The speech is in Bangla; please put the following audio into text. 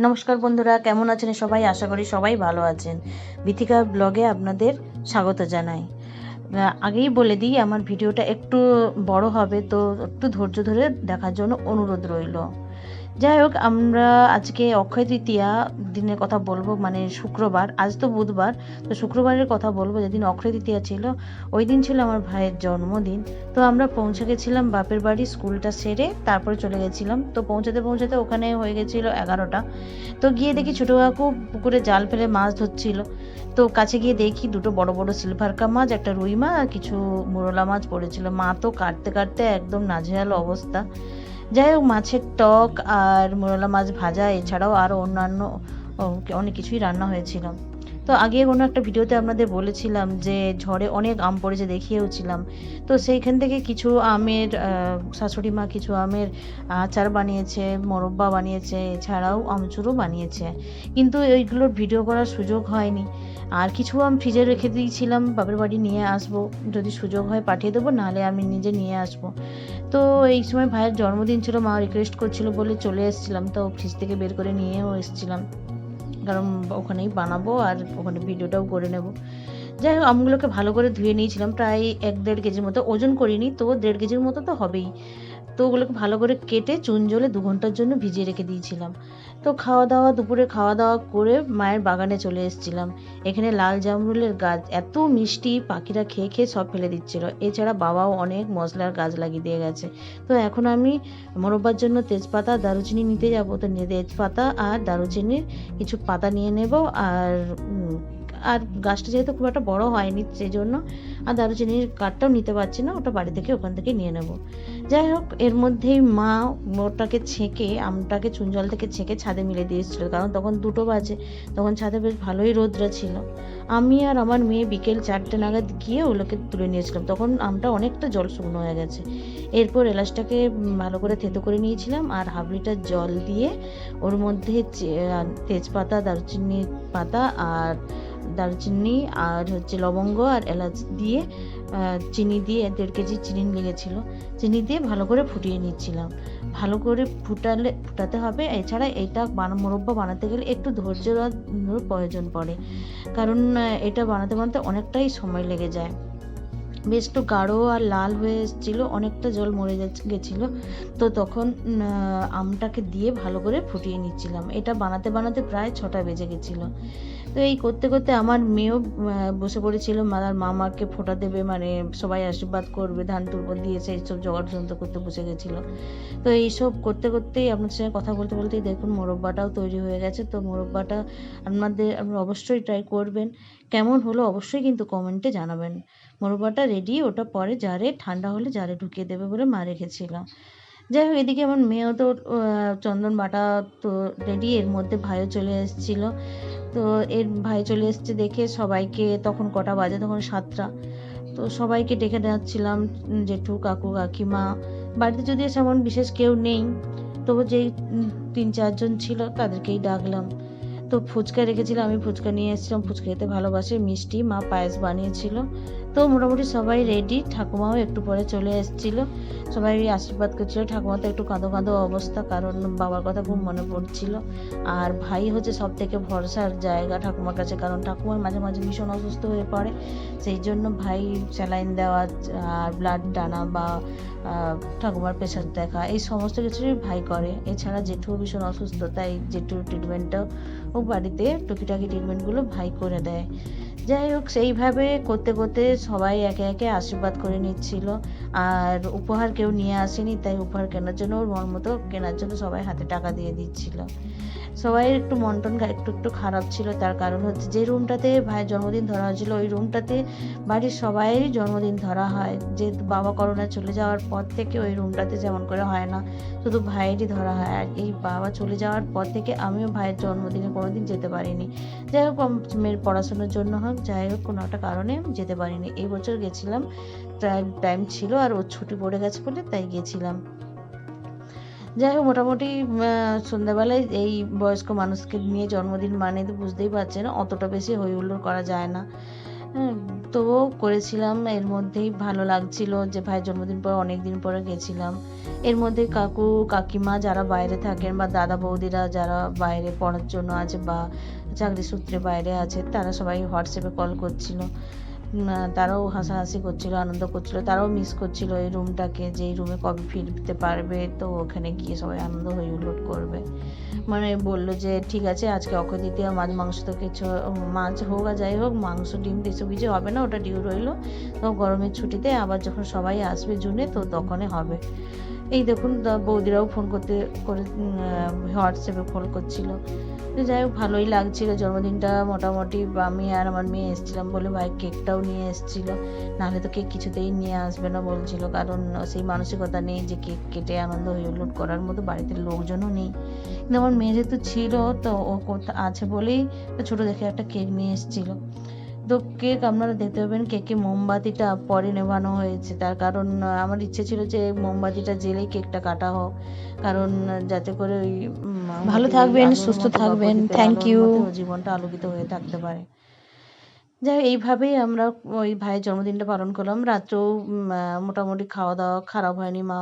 নমস্কার বন্ধুরা, কেমন আছেন সবাই? আশা করি সবাই ভালো আছেন। বিথিকা ব্লগে আপনাদের স্বাগত জানাই। আগেই বলে দিই, আমার ভিডিওটা একটু বড় হবে, তো একটু ধৈর্য ধরে দেখার জন্য অনুরোধ রইল। যাই হোক আমরা আজকে অক্ষয় তৃতীয়া দিনের কথা বলব মানে শুক্রবার। আজ তো বুধবার, তো শুক্রবারের কথা বলব, যেদিন অক্ষয় তৃতীয়া ছিল, ওই দিন ছিল আমার ভাইয়ের জন্মদিন। তো আমরা পৌঁছে গেছিলাম বাপের বাড়ি, স্কুলটা সেরে তারপরে চলে গেছিলাম। তো পৌঁছাতে পৌঁছাতে ওখানে হয়ে গেছিল এগারোটা। তো গিয়ে দেখি ছোটো কাকু পুকুরে জাল ফেলে মাছ ধরছিল। তো কাছে গিয়ে দেখি দুটো বড় বড় সিলভার কাপ মাছ, একটা রুই মাছ কিছু মুরলা মাছ পড়েছিল। মা তো কাটতে কাটতে একদম নাজেহাল অবস্থা। যাই হোক মাছের টক আর মোরলা মাছ ভাজা, এছাড়াও আরও অন্যান্য অনেক কিছুই রান্না হয়েছিল। তো আগে কোনো একটা ভিডিওতে আপনাদের বলেছিলাম যে, ঝড়ে অনেক আম পড়েছে দেখিয়েওছিলাম। তো সেইখান থেকে কিছু আমের শাশুড়ি মা কিছু আমের আচার বানিয়েছে, মোরব্বা বানিয়েছে, এছাড়াও আমচুরও বানিয়েছে। কিন্তু এইগুলোর ভিডিও করার সুযোগ হয়নি। আর কিছু আম ফ্রিজে রেখে দিয়েছিলাম, বাপের বাড়ি নিয়ে আসব। যদি সুযোগ হয় পাঠিয়ে দেবো, নাহলে আমি নিজে নিয়ে আসব। তো এই সময় ভাইয়ের জন্মদিন ছিল, মা রিকোয়েস্ট করছিল বলে চলে এসেছিলাম, তো ফ্রিজ থেকে বের করে নিয়েও এসেছিলাম। কারণ ওখানেই বানাবো আর ওখানে ভিডিওটাও করে নেব। যাই হোক, আমগুলোকে ভালো করে ধুয়ে নিয়েছিলাম, প্রায় এক দেড় কেজির মতো, ওজন করিনি তো দেড় কেজির মতো তো হবেই। তো ওগুলোকে ভালো করে কেটে চুন জলে দু ঘণ্টার জন্য ভিজিয়ে রেখে দিয়েছিলাম। তো খাওয়া দাওয়া দুপুরে খাওয়া দাওয়া করে মায়ের বাগানে চলে এসেছিলাম। এখানে লাল জামরুলের গাছ, এত মিষ্টি, পাখিরা খেয়ে খেয়ে সব ফেলে দিচ্ছিল। এছাড়া বাবাও অনেক মশলার গাছ লাগিয়ে দিয়ে গেছে। তো এখন আমি মোরব্বার জন্য তেজপাতা, দারুচিনি নিতে যাব। তো তেজপাতা আর দারুচিনির কিছু পাতা নিয়ে নেব। আর আর গাছটা যেহেতু খুব একটা বড় হয়নি সেই জন্য আর দারুচিনির কাঠটাও নিতে পারছি না। ওটা বাড়ি থেকে ওখান থেকে নিয়ে নেব। যাই হোক এর মধ্যেই মা ওটাকে ছেঁকে, আমটাকে চুন জল থেকে ছেঁকে ছাদে মিলে দিয়েছিল কারণ তখন দুটো বাজে, তখন ছাদে বেশ ভালোই রোদরা ছিল। আমি আর আমার মেয়ে বিকেল চারটে নাগাদ গিয়ে ওগুলোকে তুলে নিয়েছিলাম। তখন আমটা অনেকটা জল শুকনো হয়ে গেছে। এরপর এলাচটাকে ভালো করে থেতো করে নিয়েছিলাম আর হাফ লিটার জল দিয়ে ওর মধ্যে তেজপাতা দারুচিনি পাতা আর দারুচিনি আর হচ্ছে লবঙ্গ আর এলাচ দিয়ে চিনি দিয়ে, দেড় কেজি চিনি লেগেছিলো। চিনি দিয়ে ভালো করে ফুটিয়ে নিচ্ছিলাম। ভালো করে ফুটালে, ফুটাতে হবে। এছাড়া এটা বানা, মুরব্বা বানাতে গেলে একটু ধৈর্য প্রয়োজন পড়ে। কারণ এটা বানাতে বানাতে অনেকটাই সময় লেগে যায়। বেশ একটু গাঢ় আর লাল হয়ে এসেছিল, অনেকটা জল মরে গেছিল। তো তখন আমটাকে দিয়ে ভালো করে ফুটিয়ে নিচ্ছিলাম। এটা বানাতে বানাতে প্রায় ছটা বেজে গেছিল। তো এই করতে করতে আমার মেয়েও বসে পড়েছিল। মাদার মামাকে ফোটা দেবে মানে সবাই আশীর্বাদ করবে, ধান তুলব দিয়ে সেই সব জোগাড় যন্ত্র করতে বসে গেছিল। তো এইসব করতে করতেই আপনার সঙ্গে কথা বলতে বলতেই দেখুন মোরব্বাটাও তৈরি হয়ে গেছে। তো মোরব্বাটা আপনাদের আপনারা অবশ্যই ট্রাই করবেন। কেমন হলো অবশ্যই কিন্তু কমেন্টে জানাবেন। মোরব্বাটা রেডি ওটা পরে জারে ঠান্ডা হলে জারে ঢুকিয়ে দেবে বলে মা রেখেছিল। যাই হোক, এদিকে আমার মেয়েও তো চন্দন বাটা তো রেডি এর মধ্যে ভাইও চলে এসেছিল। তো এর ভাই চলে এসছে দেখে সবাইকে তখন কটা বাজে? তখন সাতটা। তো সবাইকে ডেকে যাচ্ছিলাম জেঠু, কাকু, কাকিমা। বাড়িতে যদিও সেমন বিশেষ কেউ নেই, তবু যেই তিন চারজন ছিল তাদেরকেই ডাকলাম। তো ফুচকা রেখেছিলাম আমি ফুচকা নিয়ে এসেছিলাম ফুচকা খেতে ভালোবাসে মিষ্টি মা পায়েস বানিয়েছিল। তো মোটামুটি সবাই রেডি ঠাকুমাও একটু পরে চলে এসেছিল। সবাই আশীর্বাদ করছিল। ঠাকুমা তো একটু কাঁদো কাঁদো অবস্থা, কারণ বাবার কথা খুব মনে পড়ছিল। আর ভাই হচ্ছে সব থেকে ভরসার জায়গা ঠাকুমার কাছে, কারণ ঠাকুমার মাঝে মাঝে ভীষণ অসুস্থ হয়ে পড়ে। সেই জন্য ভাই স্যালাইন দেওয়া আর ব্লাড টানা বা ঠাকুমার প্রেশার দেখা, এই সমস্ত কিছুই ভাই করে। এছাড়া জেঠুও ভীষণ অসুস্থ, তাই জেঠুর ট্রিটমেন্টটাও বাড়িতে টুকিটাকি ট্রিটমেন্টগুলো ভাই করে দেয়। যাই হোক, সেইভাবে করতে করতে সবাই একে একে আশীর্বাদ করে নিচ্ছিল। আর উপহার কেউ নিয়ে আসেনি, তাই উপহার কেনার জন্য ওর মন মতো কেনার জন্য সবাই হাতে টাকা দিয়ে দিচ্ছিল। সবাই একটু মন টন একটু একটু খারাপ ছিল, তার কারণ হচ্ছে যে রুমটাতে ভাইয়ের জন্মদিন ধরা হয়েছিল, ওই রুমটাতে বাড়ির সবাইয়েরই জন্মদিন ধরা হয়। যে বাবা করোনা চলে যাওয়ার পর থেকে ওই রুমটাতে যেমন করে হয় না, শুধু ভাইয়েরই ধরা হয়। আর এই বাবা চলে যাওয়ার পর থেকে আমিও ভাইয়ের জন্মদিনে কোনোদিন যেতে পারিনি। যাই হোক মেয়ের পড়াশোনার জন্য হোক, যাই হোক, কোনো একটা কারণে যেতে পারিনি। এই বছর গেছিলাম, টাইম ছিল আর ওর ছুটি পড়ে গেছে বলে তাই গেছিলাম। যাই হোক মোটামুটি সন্ধ্যাবেলায় এই বয়স্ক মানুষকে নিয়ে জন্মদিন মানে তো বুঝতেই পারছেন অতটা বেশি হই হুল্লোড় করা যায় না। হ্যাঁ, তো করেছিলাম এর মধ্যেই ভালো লাগছিল যে ভাই জন্মদিন পর অনেক দিন পরে গেছিলাম। এর মধ্যে কাকু কাকিমা যারা বাইরে থাকেন বা দাদা বৌদিরা যারা বাইরে পড়ার জন্য আছে বা চাকরি সূত্রে বাইরে আছে তারা সবাই হোয়াটসঅ্যাপে কল করছিল। তারাও হাসাহাসি করছিল, আনন্দ করছিল, তারাও মিস করছিল এই রুমটাকে যে এই রুমে কবে ফিরতে পারবে, তো ওখানে গিয়ে সবাই আনন্দ হয়ে উল্লোড করবে। মানে বলল যে, ঠিক আছে, আজকে অক্ষয় দ্বিতীয় মাছ, মাংস তো কিছু মাছ হোক আর যাই হোক, মাংস, ডিম এসব কিছু হবে না, ওটা ডিউ রইল। তো গরমের ছুটিতে আবার যখন সবাই আসবে জুনে, তো তখনই হবে। এই দেখুন বৌদিরাও ফোন করতে, করে হোয়াটসঅ্যাপে ফোন করছিল। যাই হোক, ভালোই লাগছিল। জন্মদিনটা মোটামুটি আমি আর আমার মেয়ে এসেছিলাম বলে ভাই কেকটাও নিয়ে এসেছিল। নাহলে তো কেক কিছুতেই নিয়ে আসবে না বলছিল। কারণ সেই মানসিকতা নেই যে কেক কেটে আনন্দ হইলুট করার মতো বাড়িতে লোকজনও নেই। কিন্তু আমার মেয়ে যেহেতু ছিল, তো ও আছে বলেই ছোট দেখে একটা কেক নিয়ে এসেছিল। তো কেক আপনারা দেখতে পাবেন কেকে মোমবাতিটা পরে নেভানো হয়েছে। তার কারণ আমার ইচ্ছে ছিল যে মোমবাতিটা জেলেই কেকটা কাটা হোক। কারণ যাতে করে ওই ভালো থাকবেন, সুস্থ থাকবেন। থ্যাংক ওর জীবনটা আলোকিত হয়ে থাকতে পারে। যাই এইভাবেই আমরা ওই ভাইয়ের জন্মদিনটা পালন করলাম। রাত্রেও মোটামুটি খাওয়া দাওয়া খারাপ হয়নি মা